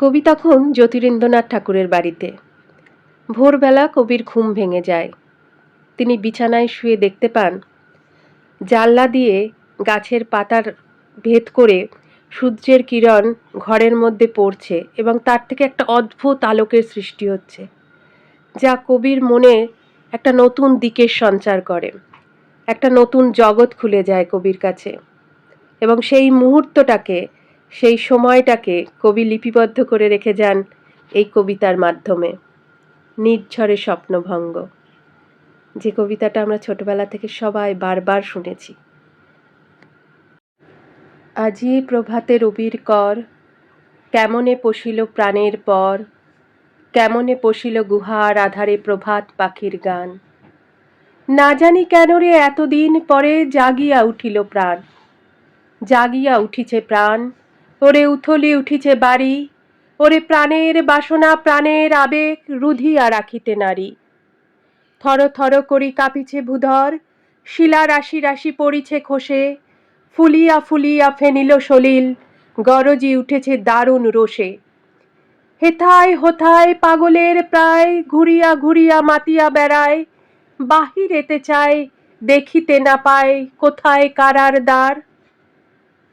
কবি তখন জ্যোতিরিন্দ্রনাথ ঠাকুরের বাড়িতে। ভোরবেলা কবির ঘুম ভেঙে যায়। তিনি বিছানায় শুয়ে দেখতে পান, জানলা দিয়ে গাছের পাতার ভেদ করে সূর্যের কিরণ ঘরের মধ্যে পড়ছে এবং তার থেকে একটা অদ্ভুত আলোকের সৃষ্টি হচ্ছে, যা কবির মনে একটা নতুন দিকের সঞ্চার করে। একটা নতুন জগৎ খুলে যায় কবির কাছে এবং সেই মুহূর্তটাকে সেই সময়টাকে কবি লিপিবদ্ধ করে রেখে যান এই কবিতার মাধ্যমে। নির্ঝরে স্বপ্নভঙ্গ। যে কবিতাটা আমরা ছোটবেলা থেকে সবাই বারবার শুনেছি। আজি প্রভাতে রবির কর, কেমনে পশিল প্রাণের পর, কেমনে পশিল গুহার আধারে প্রভাত পাখির গান। না জানি কেন রে এতদিন পরে জাগিয়া উঠিল প্রাণ, জাগিয়া উঠিছে প্রাণ ওরে উথলি উঠিছে বাড়ি, ওরে প্রাণের বাসনা, প্রাণের আবেগ রুধিয়া রাখিতে নারী। থর থর করি কাঁপিছে ভূধর, শিলা রাশি রাশি পড়িছে খসে, ফুলিয়া ফুলিয়া ফেনিল সলিল, গরজি উঠেছে দারুণ রোষে। হেথায় হোথায় পাগলের প্রায় ঘুরিয়া ঘুরিয়া মাতিয়া বেড়ায়, বাহিরেতে চায়, দেখিতে না পায় কোথায় কারার দ্বার।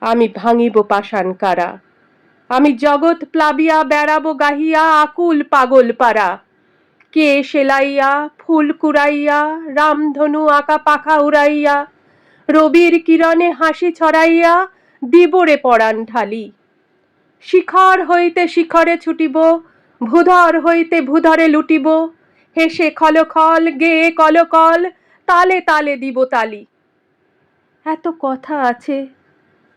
আমি ভাঙিব পাষাণ কারা। আমি জগৎ প্লাবিয়া, বেড়াবো গাহিয়া, আকুল পাগল পারা। কে সেলাইয়া, ফুল কুড়াইয়া, রামধনু আঁকা পাখা উড়াইয়া, রবির কিরণে হাসি ছড়াইয়া, দিবরে পরাণ ঢালি। শিখর হইতে শিখরে ছুটিব, ভূধর হইতে ভূধরে লুটিব, হেসে খলখল গেয়ে কলকল, তালে তালে দিব তালি। এত কথা আছে।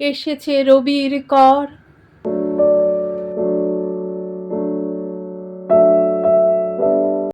এসেছে রবির কর।